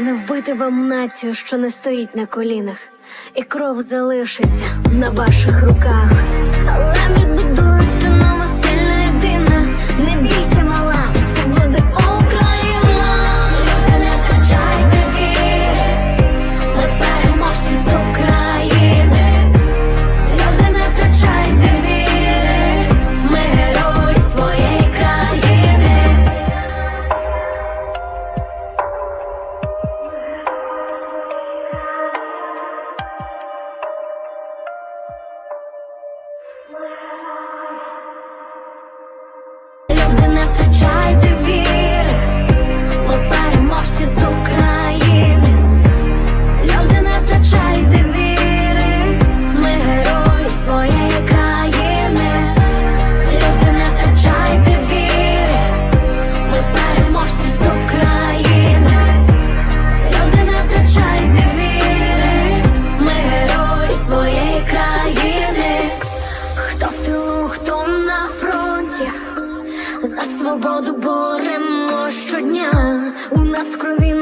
Не вбити вам націю, що не стоїть на колінах, і кров залишиться на ваших руках. Люди, фронті, за свободу боремо щодня. У нас в крові